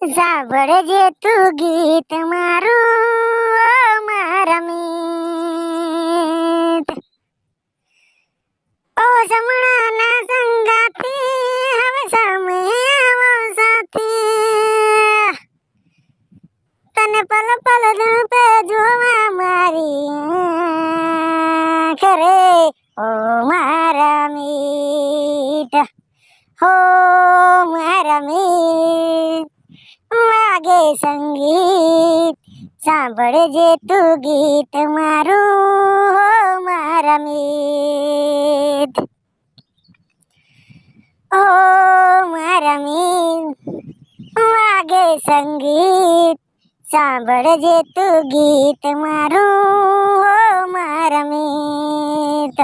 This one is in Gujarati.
સાંભળજે તું ગીત મારું મારા મીત. ઓ જમણાના સંગાતી હવે સામે આવો સાથી. તને પલ પલ ધૂપે જોવા મારી ખરે ઓ મારા મીઠ હો રમી લાગે સંગીત, સાંભળજે તું ગીત મારું હો મારા મીત ઓ મારા મીત લાગે સંગીત, સાંભળજે તું ગીત મારું હો મારા મીત